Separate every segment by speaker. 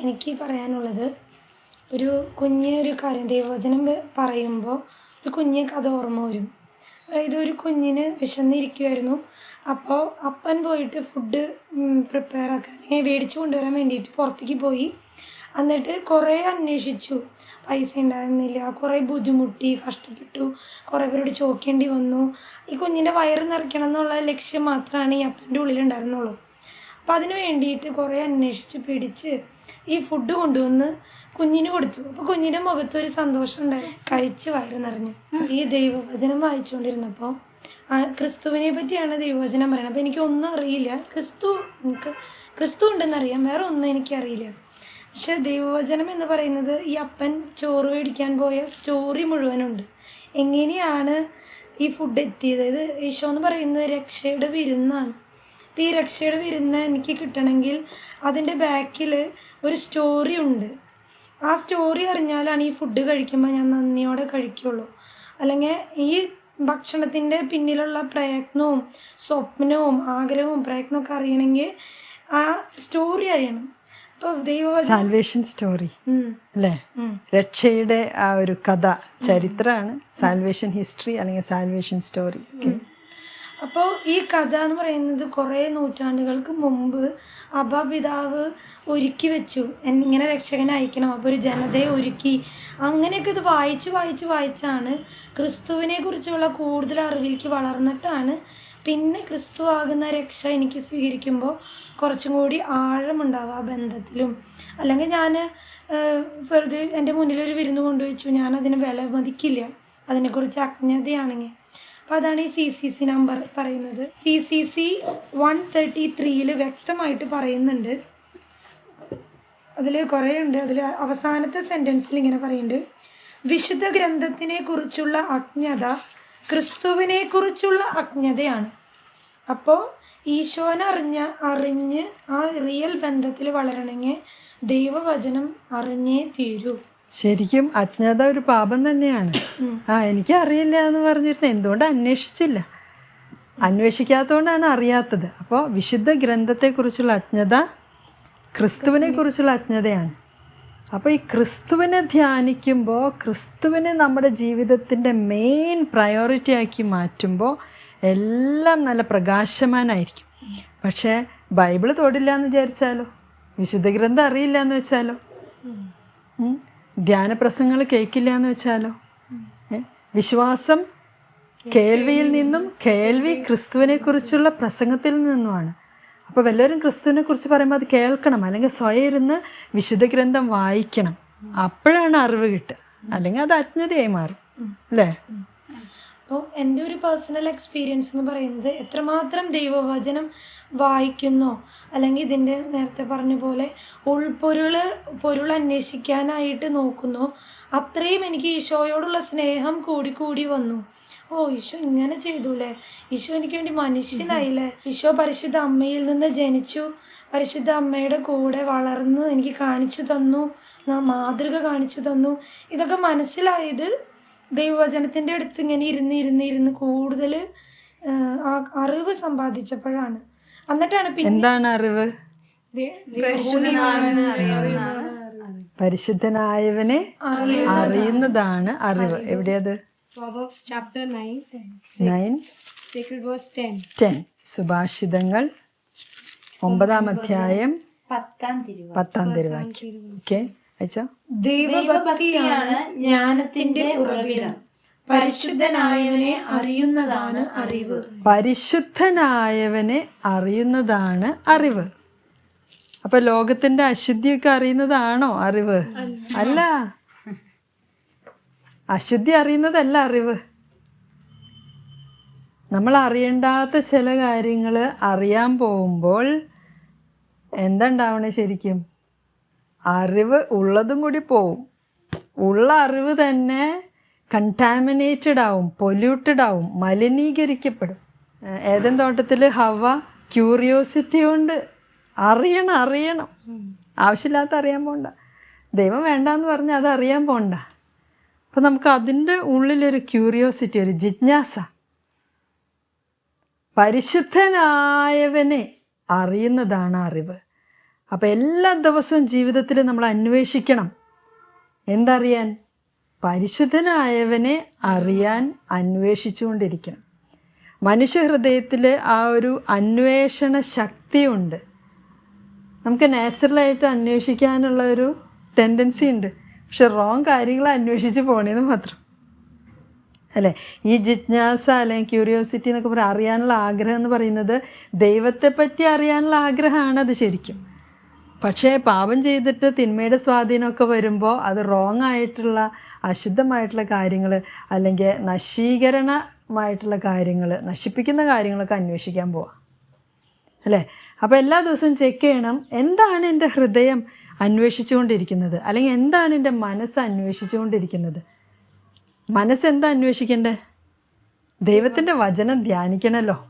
Speaker 1: എനിക്ക് പറയാനുള്ളത് ഒരു കുഞ്ഞ് ഒരു കാര്യം ദൈവവചനം പറയുമ്പോൾ ഒരു കുഞ്ഞ് കഥ ഓർമ്മ വരും. അതായത് ഒരു കുഞ്ഞിന് വിശന്നിരിക്കുമായിരുന്നു അപ്പോൾ അപ്പൻ പോയിട്ട് ഫുഡ് പ്രിപ്പയർ ആക്കാൻ മേടിച്ചു കൊണ്ടുവരാൻ വേണ്ടിയിട്ട് പുറത്തേക്ക് പോയി. എന്നിട്ട് കുറേ അന്വേഷിച്ചു. പൈസ ഉണ്ടായിരുന്നില്ല. കുറേ ബുദ്ധിമുട്ടി കഷ്ടപ്പെട്ടു. കുറേ പേരോട് ചോദിക്കേണ്ടി വന്നു. ഈ കുഞ്ഞിന്റെ വയറ് നിറയ്ക്കണം എന്നുള്ള ലക്ഷ്യം മാത്രമാണ് ഈ അപ്പന്റെ ഉള്ളിലുണ്ടായിരുന്നുള്ളൂ അപ്പം അതിന് വേണ്ടിയിട്ട് കുറേ അന്വേഷിച്ച് പിടിച്ച് ഈ ഫുഡ് കൊണ്ടുവന്ന് കുഞ്ഞിന് കൊടുത്തു. അപ്പോൾ കുഞ്ഞിന്റെ മുഖത്ത് ഒരു സന്തോഷം ഉണ്ടായി. കഴിച്ച് വയറ് നിറഞ്ഞു. ഈ ദൈവവചനം വായിച്ചുകൊണ്ടിരുന്നപ്പോൾ ആ ക്രിസ്തുവിനെ പറ്റിയാണ് ദൈവവചനം പറയുന്നത്. അപ്പോൾ എനിക്കൊന്നും അറിയില്ല. ക്രിസ്തു ക്രിസ്തു ഉണ്ടെന്നറിയാം. വേറെ ഒന്നും എനിക്കറിയില്ല പക്ഷെ ദൈവവചനം എന്ന് പറയുന്നത് ഈ അപ്പൻ ചോറ് മേടിക്കാൻ പോയ സ്റ്റോറി മുഴുവനുണ്ട്. എങ്ങനെയാണ് ഈ ഫുഡ് എത്തിയത്? ഇത് ഈശോ എന്ന് പറയുന്നത് രക്ഷയുടെ വിരുന്നാണ്. അപ്പോൾ ഈ രക്ഷയുടെ വിരുന്ന് എനിക്ക് കിട്ടണമെങ്കിൽ അതിന്റെ ബാക്കിൽ ഒരു സ്റ്റോറി ഉണ്ട്. ആ സ്റ്റോറി അറിഞ്ഞാലാണ് ഈ ഫുഡ് കഴിക്കുമ്പോൾ ഞാൻ നന്ദിയോടെ കഴിക്കുള്ളൂ. അല്ലെങ്കിൽ ഈ ഭക്ഷണത്തിന്റെ പിന്നിലുള്ള പ്രയത്നവും സ്വപ്നവും ആഗ്രഹവും പ്രയത്നമൊക്കെ അറിയണമെങ്കിൽ ആ സ്റ്റോറി അറിയണം.
Speaker 2: സാൽവേഷൻ സ്റ്റോറി അല്ലേ? രക്ഷയുടെ ആ ഒരു കഥ ചരിത്രമാണ്. സാൽവേഷൻ ഹിസ്റ്ററി അല്ലെങ്കിൽ സാൽവേഷൻ സ്റ്റോറി
Speaker 1: അപ്പോൾ ഈ കഥ എന്ന് പറയുന്നത് കുറേ നൂറ്റാണ്ടുകൾക്ക് മുമ്പ് അബാപിതാവ് ഒരുക്കി വെച്ചു. എന്നിങ്ങനെ രക്ഷകനെ അയക്കണം അപ്പോൾ ഒരു ജനതയെ ഒരുക്കി. അങ്ങനെയൊക്കെ ഇത് വായിച്ച് വായിച്ച് വായിച്ചാണ് ക്രിസ്തുവിനെ കുറിച്ചുള്ള കൂടുതൽ അറിവിലേക്ക് വളർന്നിട്ടാണ് പിന്നെ ക്രിസ്തു ആകുന്ന രക്ഷ എനിക്ക് സ്വീകരിക്കുമ്പോൾ കുറച്ചും കൂടി ആഴമുണ്ടാവുക ആ ബന്ധത്തിലും. അല്ലെങ്കിൽ ഞാൻ വെറുതെ എന്റെ മുന്നിൽ ഒരു വിരുന്ന് കൊണ്ടുവച്ചു. ഞാൻ അതിന് വില മതിക്കില്ല അതിനെക്കുറിച്ച് അജ്ഞതയാണെങ്കിൽ. അപ്പോൾ അതാണ് ഈ സി സി സി നമ്പർ പറയുന്നത്. C C C one thirty ത്രീയിൽ വ്യക്തമായിട്ട് പറയുന്നുണ്ട്. അതിൽ കുറേ ഉണ്ട് അതിൽ അവസാനത്തെ സെന്റൻസിൽ ഇങ്ങനെ പറയുന്നുണ്ട്. വിശുദ്ധ ഗ്രന്ഥത്തിനെ കുറിച്ചുള്ള അജ്ഞത ക്രിസ്തുവിനെ കുറിച്ചുള്ള അജ്ഞതയാണ്. അപ്പോൾ ഈശോനെ അറിഞ്ഞ അറിഞ്ഞ് ആ റിയൽ ബന്ധത്തിൽ വളരണമെങ്കിൽ ദൈവവചനം അറിഞ്ഞേ തീരൂ.
Speaker 2: ശരിക്കും അജ്ഞത ഒരു പാപം തന്നെയാണ്. ആ എനിക്ക് അറിയില്ല എന്ന് പറഞ്ഞിരുന്നു. എന്തുകൊണ്ട് അന്വേഷിച്ചില്ല? അന്വേഷിക്കാത്തതുകൊണ്ടാണ് അറിയാത്തത്. അപ്പോൾ വിശുദ്ധ ഗ്രന്ഥത്തെക്കുറിച്ചുള്ള അജ്ഞത ക്രിസ്തുവിനെ കുറിച്ചുള്ള അജ്ഞതയാണ്. അപ്പോൾ ഈ ക്രിസ്തുവിനെ ധ്യാനിക്കുമ്പോൾ ക്രിസ്തുവിനെ നമ്മുടെ ജീവിതത്തിന്റെ മെയിൻ പ്രയോറിറ്റി ആക്കി മാറ്റുമ്പോൾ എല്ലാം നല്ല പ്രകാശമാനായിരിക്കും. പക്ഷേ ബൈബിൾ തൊടില്ല എന്ന് വിചാരിച്ചാലോ? വിശുദ്ധ ഗ്രന്ഥം അറിയില്ല എന്ന് വെച്ചാലോ. ധ്യാനപ്രസംഗങ്ങൾ കേൾക്കില്ല എന്ന് വെച്ചാലോ വിശ്വാസം കേൾവിയിൽ നിന്നും കേൾവി ക്രിസ്തുവിനെ കുറിച്ചുള്ള പ്രസംഗത്തിൽ നിന്നുമാണ്. അപ്പോൾ വല്ലവരും ക്രിസ്തുവിനെ കുറിച്ച് പറയുമ്പോൾ അത് കേൾക്കണം. അല്ലെങ്കിൽ സ്വയം ഇരുന്ന് വിശുദ്ധ ഗ്രന്ഥം വായിക്കണം. അപ്പോഴാണ് അറിവ് കിട്ടുക. അല്ലെങ്കിൽ അത് അജ്ഞതയായി മാറും. അല്ലേ?
Speaker 1: അപ്പോൾ എന്റെ ഒരു പേഴ്സണൽ എക്സ്പീരിയൻസ് എന്ന് പറയുന്നത് എത്രമാത്രം ദൈവവചനം വായിക്കുന്നോ അല്ലെങ്കിൽ ഇതിന്റെ നേരത്തെ പറഞ്ഞ പോലെ ഉൾപ്പൊരുൾ പൊരുൾ അന്വേഷിക്കാനായിട്ട് നോക്കുന്നു അത്രയും എനിക്ക് ഈശോയോടുള്ള സ്നേഹം കൂടി കൂടി വന്നു. ഓ ഈശോ ഇങ്ങനെ ചെയ്തുല്ലേ ഈശോ എനിക്ക് വേണ്ടി മനുഷ്യനായില്ലേ? ഈശോ പരിശുദ്ധ അമ്മയിൽ നിന്ന് ജനിച്ചു പരിശുദ്ധ അമ്മയുടെ കൂടെ വളർന്ന് എനിക്ക് കാണിച്ചു തന്നു മാതൃക കാണിച്ചു തന്നു. ഇതൊക്കെ മനസ്സിലായത് ദൈവവചനത്തിന്റെ അടുത്ത് ഇങ്ങനെ ഇരുന്ന് ഇരുന്ന് ഇരുന്ന് കൂടുതൽ ആ അറിവ് സമ്പാദിച്ചപ്പോഴാണ്. എന്നിട്ടാണ് പിന്നെ
Speaker 2: എന്താണ് അറിവ്? പരിശുദ്ധനായവനെ അറിയുന്നതാണ് അറിവ്. എവിടെയത്?
Speaker 3: Proverbs chapter 9,
Speaker 2: nine?
Speaker 3: sacred verse 10.
Speaker 2: Ten. സുഭാഷിതങ്ങൾ. ഒമ്പതാം അധ്യായം.
Speaker 3: പത്താം
Speaker 2: തിരുവാക്യം. ഓക്കെ. അയച്ചോ?
Speaker 1: ദൈവഭക്തിയാണ് ജ്ഞാനത്തിന്റെ ഉറവിടം. പരിശുദ്ധനായവനെ അറിയുന്നതാണ് അറിവ്.
Speaker 2: പരിശുദ്ധനായവനെ അറിയുന്നതാണ് അറിവ്. അപ്പൊ ലോകത്തിന്റെ അശുദ്ധിയൊക്കെ അറിയുന്നതാണോ അറിവ്? അല്ല. അശുദ്ധി അറിയുന്നതല്ല അറിവ്. നമ്മൾ അറിയണ്ടാത്ത ചില കാര്യങ്ങൾ അറിയാൻ പോകുമ്പോൾ എന്തുണ്ടാവണേ ശരിക്കും? അറിവ് ഉള്ളതും കൂടി പോവും. ഉള്ള അറിവ് തന്നെ കണ്ടാമിനേറ്റഡ് ആവും പൊല്യൂട്ടഡ് ആവും മലിനീകരിക്കപ്പെടും. ഏതൻ തോട്ടത്തിൽ ഹവ ക്യൂറിയോസിറ്റി കൊണ്ട് അറിയണം അറിയണം. ആവശ്യമില്ലാത്ത അറിയാൻ പോണ്ട. ദൈവം വേണ്ടാന്ന് പറഞ്ഞാൽ അത് അറിയാൻ പോണ്ട. അപ്പം നമുക്ക് അതിന്റെ ഉള്ളിലൊരു ക്യൂരിയോസിറ്റി ഒരു ജിജ്ഞാസ. പരിശുദ്ധനായവനെ അറിയുന്നതാണ് അറിവ്. അപ്പോൾ എല്ലാ ദിവസവും ജീവിതത്തിൽ നമ്മൾ അന്വേഷിക്കണം. എന്തറിയാൻ? പരിശുദ്ധനായവനെ അറിയാൻ അന്വേഷിച്ചുകൊണ്ടിരിക്കണം. മനുഷ്യഹൃദയത്തിൽ ആ ഒരു അന്വേഷണ ശക്തിയുണ്ട് നമുക്ക് നാച്ചുറലായിട്ട് അന്വേഷിക്കാനുള്ള ഒരു ടെൻഡൻസി ഉണ്ട്. പക്ഷെ റോങ് കാര്യങ്ങൾ അന്വേഷിച്ച് പോണേന്ന് മാത്രം. അല്ലേ? ഈ ജിജ്ഞാസ അല്ലെങ്കിൽ ക്യൂരിയോസിറ്റി എന്നൊക്കെ പറയാം അറിയാനുള്ള ആഗ്രഹം എന്ന് പറയുന്നത് ദൈവത്തെപ്പറ്റി അറിയാനുള്ള ആഗ്രഹമാണ് അത് ശരിക്കും. പക്ഷേ പാപം ചെയ്തിട്ട് തിന്മയുടെ സ്വാധീനമൊക്കെ വരുമ്പോൾ അത് റോങ് ആയിട്ടുള്ള അശുദ്ധമായിട്ടുള്ള കാര്യങ്ങൾ അല്ലെങ്കിൽ നശീകരണമായിട്ടുള്ള കാര്യങ്ങൾ നശിപ്പിക്കുന്ന കാര്യങ്ങളൊക്കെ അന്വേഷിക്കാൻ പോവാം. അല്ലേ? അപ്പോൾ എല്ലാ ദിവസവും ചെക്ക് ചെയ്യണം എന്താണ് എന്റെ ഹൃദയം അന്വേഷിച്ചുകൊണ്ടിരിക്കുന്നത്? അല്ലെങ്കിൽ എന്താണ് എന്റെ മനസ്സ് അന്വേഷിച്ചുകൊണ്ടിരിക്കുന്നത്? മനസ്സെന്താ അന്വേഷിക്കേണ്ടത്? അന്വേഷിക്കണ്ടേ ദൈവത്തിന്റെ വചനം ധ്യാനിക്കണമല്ലോ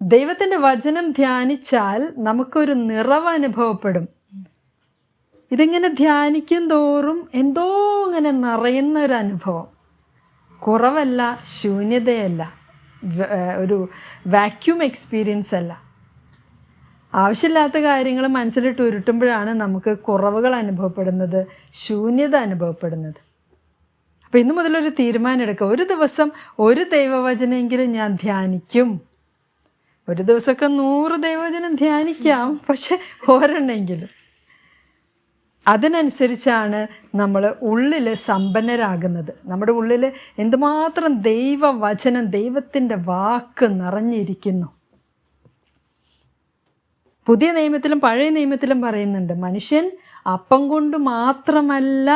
Speaker 2: ദൈവത്തിന്റെ വചനം ധ്യാനിച്ചാൽ നമുക്കൊരു നിറവ് അനുഭവപ്പെടും ഇതിങ്ങനെ ധ്യാനിക്കും തോറും എന്തോ ഇങ്ങനെ നിറയുന്ന ഒരു അനുഭവം കുറവല്ല ശൂന്യതയല്ല ഒരു വാക്യൂം എക്സ്പീരിയൻസ് അല്ല. ആവശ്യമില്ലാത്ത കാര്യങ്ങൾ മനസ്സിലിട്ട് ഉരുട്ടുമ്പോഴാണ് നമുക്ക് കുറവുകൾ അനുഭവപ്പെടുന്നത് ശൂന്യത അനുഭവപ്പെടുന്നത്. അപ്പോൾ ഇന്നു മുതലൊരു തീരുമാനം എടുക്കുക ഒരു ദിവസം ഒരു ദൈവവചനമെങ്കിലും ഞാൻ ധ്യാനിക്കും. ഒരു ദിവസമൊക്കെ നൂറ് ദൈവവചനം ധ്യാനിക്കാം പക്ഷെ ഓരെണ്ണെങ്കിലും അതിനനുസരിച്ചാണ് നമ്മൾ ഉള്ളിൽ സമ്പന്നരാകുന്നത്. നമ്മുടെ ഉള്ളിൽ എന്തുമാത്രം ദൈവവചനം ദൈവത്തിന്റെ വാക്ക് നിറഞ്ഞിരിക്കുന്നു. പുതിയ നിയമത്തിലും പഴയ നിയമത്തിലും പറയുന്നുണ്ട് മനുഷ്യൻ അപ്പം കൊണ്ട് മാത്രമല്ല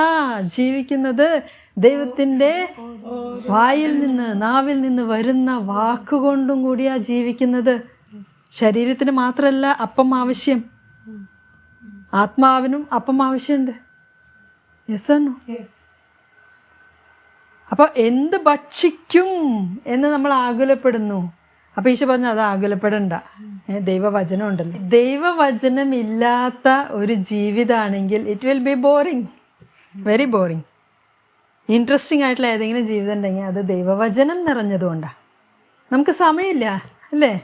Speaker 2: ജീവിക്കുന്നത് ദൈവത്തിന്റെ വായിൽ നിന്ന് നാവിൽ നിന്ന് വരുന്ന വാക്കുകൊണ്ടും കൂടിയാ ജീവിക്കുന്നത്. ശരീരത്തിന് മാത്രമല്ല അപ്പം ആവശ്യം. ആത്മാവിനും അപ്പം ആവശ്യമുണ്ട്. യെസ് ആണോ അപ്പോൾ എന്ത് ഭക്ഷിക്കും എന്ന് നമ്മൾ ആകുലപ്പെടുന്നു. അപ്പോൾ ഈശോ പറഞ്ഞു അത് ആകുലപ്പെടണ്ട. ദൈവവചനം ഉണ്ടല്ലോ. ദൈവവചനം ഇല്ലാത്ത ഒരു ജീവിതമാണെങ്കിൽ it will be boring very boring interesting ആയിട്ടുള്ള ഏതെങ്കിലും ജീവിതം ഉണ്ടെങ്കിൽ അത് ദൈവവചനം നിറഞ്ഞതുകൊണ്ടാണ് നമുക്ക് സമയമില്ല അല്ലേ?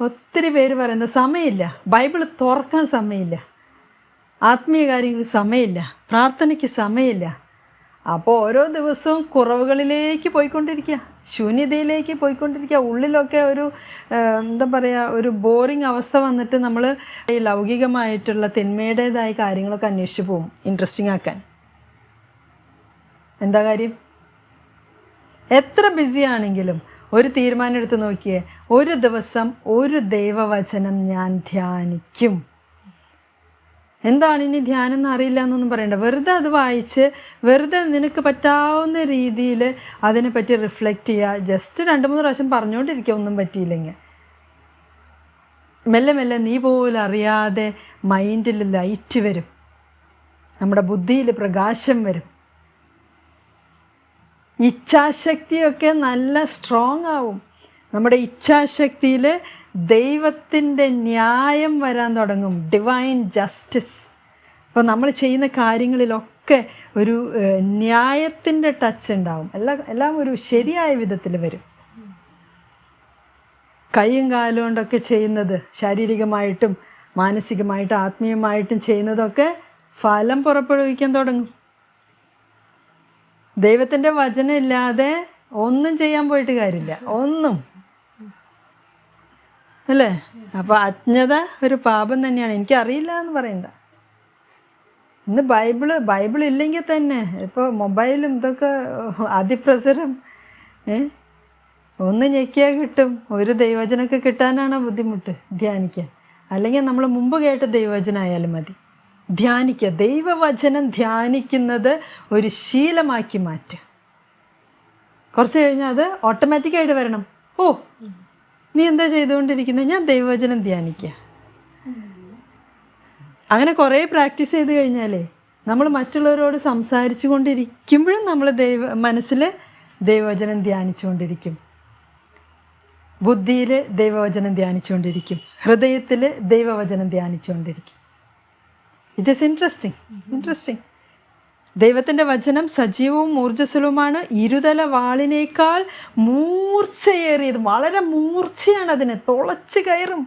Speaker 2: ഒത്തിരി പേര് പറയുന്നത് സമയമില്ല. ബൈബിൾ തുറക്കാൻ സമയമില്ല. ആത്മീയ കാര്യങ്ങൾക്ക് സമയമില്ല. പ്രാർത്ഥനയ്ക്ക് സമയമില്ല. അപ്പോൾ ഓരോ ദിവസവും കുറവുകളിലേക്ക് പോയിക്കൊണ്ടിരിക്കുക. ശൂന്യതയിലേക്ക് പോയിക്കൊണ്ടിരിക്കുക. ഉള്ളിലൊക്കെ ഒരു എന്താ പറയുക ഒരു ബോറിംഗ് അവസ്ഥ വന്നിട്ട് നമ്മൾ ഈ ലൗകികമായിട്ടുള്ള തിന്മയുടേതായ കാര്യങ്ങളൊക്കെ അന്വേഷിച്ച് പോകും ഇൻട്രസ്റ്റിംഗ് ആക്കാൻ. എന്താ കാര്യം? എത്ര ബിസി ആണെങ്കിലും ഒരു തീരുമാനം എടുത്ത് നോക്കിയേ ഒരു ദിവസം ഒരു ദൈവവചനം ഞാൻ ധ്യാനിക്കും. എന്താണ് ഇനി ധ്യാനം എന്ന് അറിയില്ല എന്നൊന്നും പറയണ്ട. വെറുതെ അത് വായിച്ച് വെറുതെ നിനക്ക് പറ്റാവുന്ന രീതിയിൽ അതിനെപ്പറ്റി റിഫ്ലക്റ്റ് ചെയ്യുക ജസ്റ്റ് രണ്ട് മൂന്ന് പ്രാവശ്യം പറഞ്ഞുകൊണ്ടിരിക്കുക ഒന്നും പറ്റിയില്ലെങ്കിൽ മെല്ലെ മെല്ലെ നീ പോലും അറിയാതെ മൈൻഡിൽ ലൈറ്റ് വരും. നമ്മുടെ ബുദ്ധിയിൽ പ്രകാശം വരും. ഇച്ഛാശക്തിയൊക്കെ നല്ല സ്ട്രോങ് ആവും. നമ്മുടെ ഇച്ഛാശക്തിയിൽ ദൈവത്തിന്റെ ന്യായം വരാൻ തുടങ്ങും. ഡിവൈൻ ജസ്റ്റിസ് അപ്പോൾ നമ്മൾ ചെയ്യുന്ന കാര്യങ്ങളിലൊക്കെ ഒരു ന്യായത്തിന്റെ ടച്ച് ഉണ്ടാവും. എല്ലാം എല്ലാം ഒരു ശരിയായ വിധത്തിൽ വരും. കൈയും കാലും കൊണ്ടൊക്കെ ചെയ്യുന്നത് ശാരീരികമായിട്ടും മാനസികമായിട്ടും ആത്മീയമായിട്ടും ചെയ്യുന്നതൊക്കെ ഫലം പുറപ്പെടുവിക്കാൻ തുടങ്ങും. ദൈവത്തിന്റെ വചനം ഇല്ലാതെ ഒന്നും ചെയ്യാൻ പോയിട്ട് കാര്യമില്ല. ഒന്നും. അല്ലേ? അപ്പോൾ അജ്ഞത ഒരു പാപം തന്നെയാണ്. എനിക്കറിയില്ല എന്ന് പറയണ്ട. ഇന്ന് ബൈബിൾ ബൈബിൾ ഇല്ലെങ്കിൽ തന്നെ ഇപ്പോൾ മൊബൈലും ഇതൊക്കെ അതിപ്രസരം ഒന്ന് ഞെക്കിയാൽ കിട്ടും. ഒരു ദൈവചനമൊക്കെ കിട്ടാനാണ് ബുദ്ധിമുട്ട് ധ്യാനിക്കാൻ? അല്ലെങ്കിൽ നമ്മൾ മുമ്പ് കേട്ട ദൈവചനമായാലും മതി. ധ്യാനിക്കുക. ദൈവവചനം ധ്യാനിക്കുന്നത് ഒരു ശീലമാക്കി മാറ്റുക. കുറച്ച് കഴിഞ്ഞാൽ അത് ഓട്ടോമാറ്റിക്കായിട്ട് വരണം. ഓ നീ എന്താ ചെയ്തുകൊണ്ടിരിക്കുന്നത്? ഞാൻ ദൈവവചനം ധ്യാനിക്കുക. അങ്ങനെ കുറേ പ്രാക്ടീസ് ചെയ്ത് കഴിഞ്ഞാലേ നമ്മൾ മറ്റുള്ളവരോട് സംസാരിച്ചു കൊണ്ടിരിക്കുമ്പോഴും നമ്മൾ ദൈവ മനസ്സിൽ ദൈവവചനം ധ്യാനിച്ചുകൊണ്ടിരിക്കും ബുദ്ധിയിൽ ദൈവവചനം ധ്യാനിച്ചുകൊണ്ടിരിക്കും ഹൃദയത്തിൽ ദൈവവചനം ധ്യാനിച്ചുകൊണ്ടിരിക്കും ഇറ്റ് ഈസ് ഇൻട്രസ്റ്റിംഗ് ഇൻട്രസ്റ്റിംഗ് ദൈവത്തിന്റെ വചനം സജീവവും ഊർജസ്വലവുമാണ്. ഇരുതല വാളിനേക്കാൾ മൂർച്ചയേറിയത്. വളരെ മൂർച്ചയാണ് അതിന്. തുളച്ച് കയറും.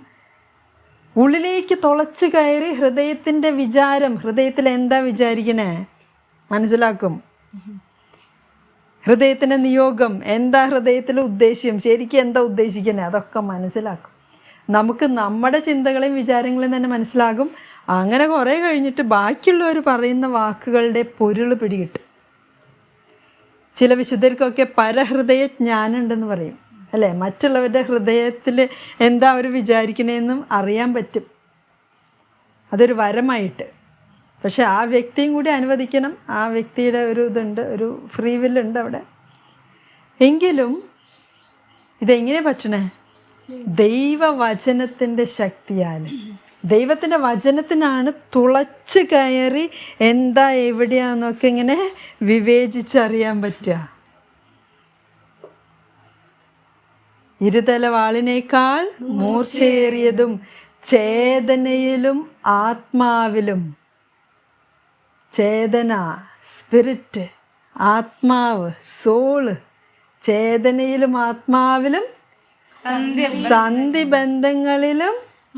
Speaker 2: ഉള്ളിലേക്ക് തുളച്ച് കയറി ഹൃദയത്തിന്റെ വിചാരം. ഹൃദയത്തിൽ എന്താ വിചാരിക്കണേ? മനസ്സിലാക്കും. ഹൃദയത്തിന്റെ നിയോഗം. എന്താ ഹൃദയത്തിലെ ഉദ്ദേശ്യം? ശരിക്കും എന്താ ഉദ്ദേശിക്കണേ? അതൊക്കെ മനസ്സിലാക്കും. നമുക്ക് നമ്മുടെ ചിന്തകളെയും വിചാരങ്ങളെയും തന്നെ മനസ്സിലാകും. അങ്ങനെ കുറേ കഴിഞ്ഞിട്ട് ബാക്കിയുള്ളവർ പറയുന്ന വാക്കുകളുടെ പൊരുൾ പിടികിട്ടും. ചില വിശുദ്ധർക്കൊക്കെ പരഹൃദയ ജ്ഞാനുണ്ടെന്ന് പറയും. അല്ലേ? മറ്റുള്ളവരുടെ ഹൃദയത്തിൽ എന്താ അവർ വിചാരിക്കണേന്നും അറിയാൻ പറ്റും. അതൊരു വരമായിട്ട്. പക്ഷെ ആ വ്യക്തിയും കൂടി അനുവദിക്കണം. ആ വ്യക്തിയുടെ ഒരു ഇതുണ്ട് ഒരു ഫ്രീ വില്ലുണ്ട് അവിടെ. എങ്കിലും ഇതെങ്ങനെ പറ്റണേ? ദൈവവചനത്തിന്റെ ശക്തിയാൽ ദൈവത്തിന്റെ വചനത്തിനാണ് തുളച്ച് കയറി എന്താ എവിടെയാന്നൊക്കെ ഇങ്ങനെ വിവേചിച്ചറിയാൻ പറ്റുക. ഇരുതല വാളിനേക്കാൾ മൂർച്ചയേറിയതും ചേതനയിലും ആത്മാവിലും. ചേതന സ്പിരിറ്റ് ആത്മാവ് സോൾ ചേതനയിലും ആത്മാവിലും സന്ധി ബന്ധങ്ങളിലും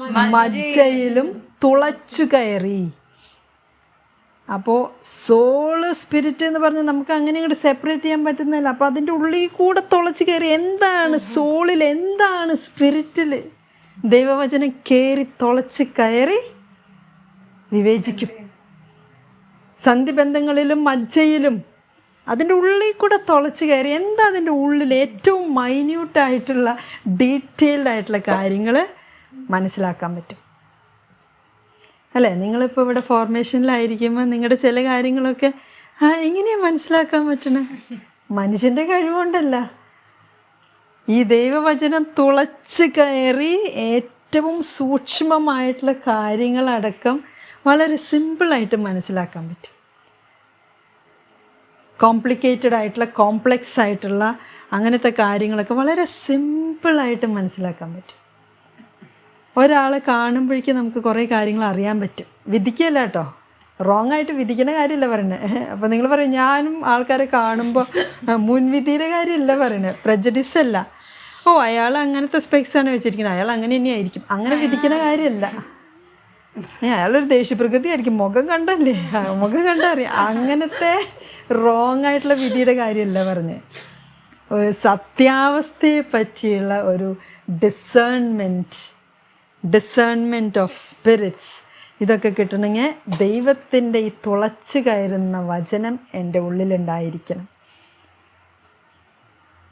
Speaker 2: മജ്ജയിലും തുളച്ചു കയറി. അപ്പോൾ സോൾ സ്പിരിറ്റ് എന്ന് പറഞ്ഞാൽ നമുക്ക് അങ്ങനെ ഇങ്ങോട്ട് സെപ്പറേറ്റ് ചെയ്യാൻ പറ്റുന്നില്ല. അപ്പോൾ അതിന്റെ ഉള്ളിൽ കൂടെ തുളച്ച് കയറി. എന്താണ് സോളിൽ എന്താണ് സ്പിരിറ്റിൽ ദൈവവചനം കയറി തുളച്ച് കയറി വിവേചിക്കും. സന്ധിബന്ധങ്ങളിലും മജ്ജയിലും അതിന്റെ ഉള്ളിൽ കൂടെ തുളച്ച് കയറി. എന്താ അതിന്റെ ഉള്ളിൽ ഏറ്റവും മൈന്യൂട്ടായിട്ടുള്ള ഡീറ്റെയിൽഡ് ആയിട്ടുള്ള കാര്യങ്ങൾ മനസ്സിലാക്കാൻ പറ്റും. അല്ലേ? നിങ്ങളിപ്പോൾ ഇവിടെ ഫോർമേഷനിലായിരിക്കുമ്പോൾ നിങ്ങളുടെ ചില കാര്യങ്ങളൊക്കെ ആ എങ്ങനെയാണ് മനസ്സിലാക്കാൻ പറ്റണേ? മനുഷ്യന്റെ കഴിവുകൊണ്ടല്ല. ഈ ദൈവവചനം തുളച്ച് കയറി ഏറ്റവും സൂക്ഷ്മമായിട്ടുള്ള കാര്യങ്ങളടക്കം വളരെ സിമ്പിളായിട്ട് മനസ്സിലാക്കാൻ പറ്റും. കോംപ്ലിക്കേറ്റഡ് ആയിട്ടുള്ള കോംപ്ലക്സ് ആയിട്ടുള്ള അങ്ങനത്തെ കാര്യങ്ങളൊക്കെ വളരെ സിമ്പിളായിട്ട് മനസ്സിലാക്കാൻ പറ്റും. ഒരാളെ കാണുമ്പോഴേക്കും നമുക്ക് കുറേ കാര്യങ്ങൾ അറിയാൻ പറ്റും. വിധിക്കല്ല കേട്ടോ റോങ് ആയിട്ട് വിധിക്കുന്ന കാര്യമല്ല പറയുന്നത് അപ്പോൾ നിങ്ങൾ പറയും ഞാനും ആൾക്കാരെ കാണുമ്പോൾ മുൻവിധിയുടെ കാര്യമല്ല പറയുന്നത് പ്രജഡിസ് അല്ല. ഓ അയാൾ അങ്ങനത്തെ സ്പെക്സ് ആണ് വെച്ചിരിക്കുന്നത് അയാൾ അങ്ങനെ തന്നെയായിരിക്കും അങ്ങനെ വിധിക്കുന്ന കാര്യമല്ല അയാളൊരു ദേഷ്യപ്രകൃതി ആയിരിക്കും. മുഖം കണ്ടല്ലേ? മുഖം കണ്ടറിയാം. അങ്ങനത്തെ റോങ് ആയിട്ടുള്ള വിധിയുടെ കാര്യമല്ല പറഞ്ഞ്. സത്യാവസ്ഥയെ പറ്റിയുള്ള ഒരു ഡിസേൺമെന്റ് ഡിസേൺമെന്റ് ഓഫ് സ്പിരിറ്റ്സ് ഇതൊക്കെ കിട്ടണമെങ്കിൽ ദൈവത്തിന്റെ ഈ തുളച്ച് കയറുന്ന വചനം എന്റെ ഉള്ളിലുണ്ടായിരിക്കണം.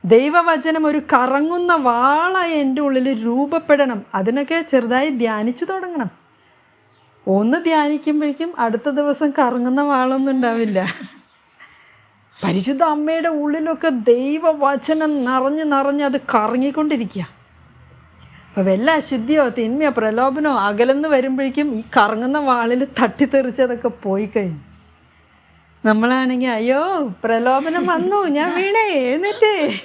Speaker 2: ദൈവവചനം ഒരു കറങ്ങുന്ന വാളായി എന്റെ ഉള്ളിൽ രൂപപ്പെടണം. അതിനൊക്കെ ചെറുതായി ധ്യാനിച്ചു തുടങ്ങണം. ഒന്ന് ധ്യാനിക്കുമ്പോഴേക്കും അടുത്ത ദിവസം കറങ്ങുന്ന വാളൊന്നും ഉണ്ടാവില്ല. പരിശുദ്ധ അമ്മയുടെ ഉള്ളിലൊക്കെ ദൈവവചനം നിറഞ്ഞ് നിറഞ്ഞ് അത് കറങ്ങിക്കൊണ്ടിരിക്കുക. വല്ല അശുദ്ധിയോ തിന്മയോ പ്രലോഭനോ അകലെന്ന് വരുമ്പോഴേക്കും ഈ കറങ്ങുന്ന വാളിൽ തട്ടിത്തെറിച്ചതൊക്കെ പോയി കഴിഞ്ഞു. നമ്മളാണെങ്കിൽ അയ്യോ പ്രലോഭനം വന്നു ഞാൻ വീണേ എഴുന്നേറ്റേ.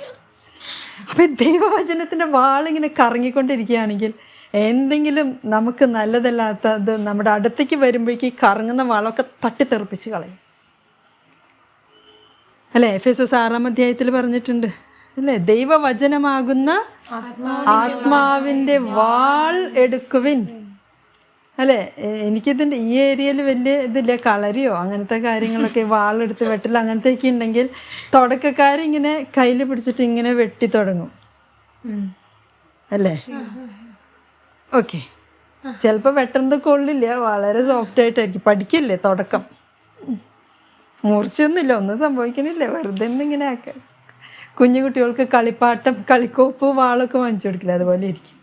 Speaker 2: അപ്പം ദൈവവചനത്തിന്റെ വാളിങ്ങനെ കറങ്ങിക്കൊണ്ടിരിക്കുകയാണെങ്കിൽ എന്തെങ്കിലും നമുക്ക് നല്ലതല്ലാത്തത് നമ്മുടെ അടുത്തേക്ക് വരുമ്പോഴേക്ക് ഈ കറങ്ങുന്ന വാളൊക്കെ തട്ടിത്തെറിപ്പിച്ച് കളയും. അല്ലേ? എഫ് എസ് എസ് ആറാം അധ്യായത്തിൽ പറഞ്ഞിട്ടുണ്ട്. അല്ലേ? ദൈവവചനമാകുന്ന ആത്മാവിന്റെ വാൾ എടുക്കുവിൻ. അല്ലെ? എനിക്കിതിന്റെ ഈ ഏരിയയിൽ വലിയ ഇതില്ല കളരിയോ അങ്ങനത്തെ കാര്യങ്ങളൊക്കെ വാളെടുത്ത് വെട്ടൽ അങ്ങനത്തെയൊക്കെ ഉണ്ടെങ്കിൽ തുടക്കക്കാരിങ്ങനെ കയ്യിൽ പിടിച്ചിട്ട് ഇങ്ങനെ വെട്ടി തുടങ്ങും. അല്ലേ? ഓക്കെ. ചിലപ്പോൾ വെട്ടുന്നത് കൊള്ളില്ല വളരെ സോഫ്റ്റ് ആയിട്ടായിരിക്കും. പഠിക്കില്ലേ തുടക്കം. മൂർച്ചയൊന്നുമില്ല ഒന്നും സംഭവിക്കണില്ല. വെറുതെ ഇങ്ങനെ ആക്കുക കുഞ്ഞു കുട്ടികൾക്ക് കളിപ്പാട്ടം കളിക്കോപ്പ് വാളൊക്കെ വാങ്ങിച്ചു കൊടുക്കില്ല? അതുപോലെ ഇരിക്കും.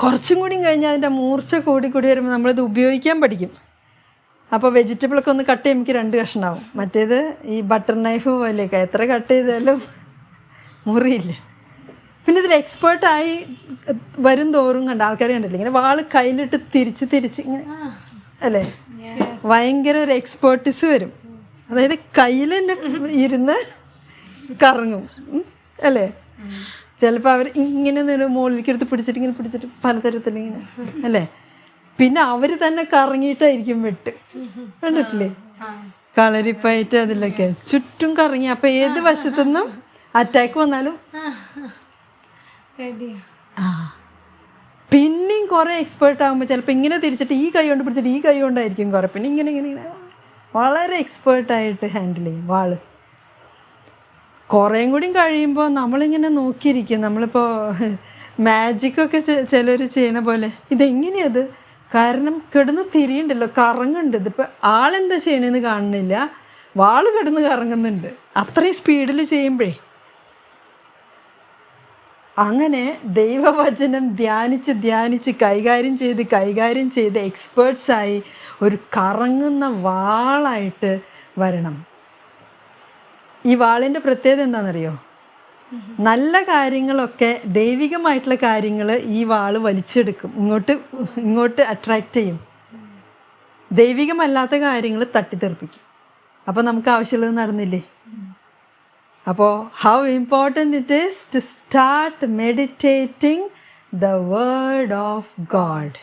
Speaker 2: കുറച്ചും കൂടി കഴിഞ്ഞാൽ അതിന്റെ മൂർച്ച കൂടി കൂടി വരുമ്പോൾ നമ്മളിത് ഉപയോഗിക്കാൻ പഠിക്കും. അപ്പോൾ വെജിറ്റബിളൊക്കെ ഒന്ന് കട്ട് ചെയ്യുമ്പോൾ എനിക്ക് രണ്ട് കഷ്ണമാവും മറ്റേത് ഈ ബട്ടർ നൈഫ് പോലെയൊക്കെ. എത്ര കട്ട് ചെയ്താലും മുറിയില്ല. പിന്നെ ഇതിൽ എക്സ്പേർട്ടായി വരും തോറും കണ്ട ആൾക്കാരെ കണ്ടില്ല ഇങ്ങനെ വാൾ കയ്യിലിട്ട് തിരിച്ച് തിരിച്ച് ഇങ്ങനെ അല്ലേ? ഭയങ്കര ഒരു എക്സ്പേർട്ടിസ് വരും. അതായത് കയ്യിൽ തന്നെ ഇരുന്ന് കറങ്ങും. അല്ലേ? ചിലപ്പോൾ അവർ ഇങ്ങനെ നിന്ന് മുകളിലേക്ക് എടുത്ത് പിടിച്ചിട്ട് ഇങ്ങനെ പിടിച്ചിട്ട് പലതരത്തിൽ ഇങ്ങനെ അല്ലേ? പിന്നെ അവർ തന്നെ കറങ്ങിയിട്ടായിരിക്കും വെട്ട്. കണ്ടിട്ടില്ലേ? കളരിപ്പയറ്റ് അതിലൊക്കെ. ചുറ്റും കറങ്ങി. അപ്പം ഏത് വശത്തുനിന്നും അറ്റാക്ക് വന്നാലും. ആ. പിന്നെയും കുറേ എക്സ്പേർട്ട് ആകുമ്പോൾ ചിലപ്പോൾ ഇങ്ങനെ തിരിച്ചിട്ട് ഈ കൈ കൊണ്ട് പിടിച്ചിട്ട് ഈ കൈ കൊണ്ടായിരിക്കും കുറേ. പിന്നെ ഇങ്ങനെ ഇങ്ങനെ ഇങ്ങനെ. വളരെ എക്സ്പേർട്ടായിട്ട് ഹാൻഡിൽ ചെയ്യും. വാൾ. കുറേയും കൂടി കഴിയുമ്പോൾ നമ്മളിങ്ങനെ നോക്കിയിരിക്കും. നമ്മളിപ്പോൾ മാജിക്കൊക്കെ ചിലർ ചെയ്യണ പോലെ. ഇതെങ്ങനെയത്? കാരണം കിടന്ന് തിരിയുണ്ടല്ലോ കറങ്ങുന്നുണ്ട് ഇതിപ്പോൾ ആളെന്താ ചെയ്യണമെന്ന് കാണുന്നില്ല. വാൾ കിടന്ന് കറങ്ങുന്നുണ്ട്. അത്രയും സ്പീഡിൽ ചെയ്യുമ്പോഴേ. അങ്ങനെ ദൈവവചനം ധ്യാനിച്ച് ധ്യാനിച്ച് കൈകാര്യം ചെയ്ത് കൈകാര്യം ചെയ്ത് എക്സ്പേർട്സായി ഒരു കറങ്ങുന്ന വാളായിട്ട് വരണം. ഈ വാളിന്റെ പ്രത്യേകത എന്താണെന്നറിയോ? നല്ല കാര്യങ്ങളൊക്കെ ദൈവികമായിട്ടുള്ള കാര്യങ്ങൾ ഈ വാൾ വലിച്ചെടുക്കും. ഇങ്ങോട്ട് ഇങ്ങോട്ട് അട്രാക്റ്റ് ചെയ്യും. ദൈവികമല്ലാത്ത കാര്യങ്ങൾ തട്ടിത്തെറിപ്പിക്കും. അപ്പോൾ നമുക്ക് ആവശ്യമുള്ളത് നടന്നില്ലേ? അപ്പോൾ how important it is to start meditating the word of God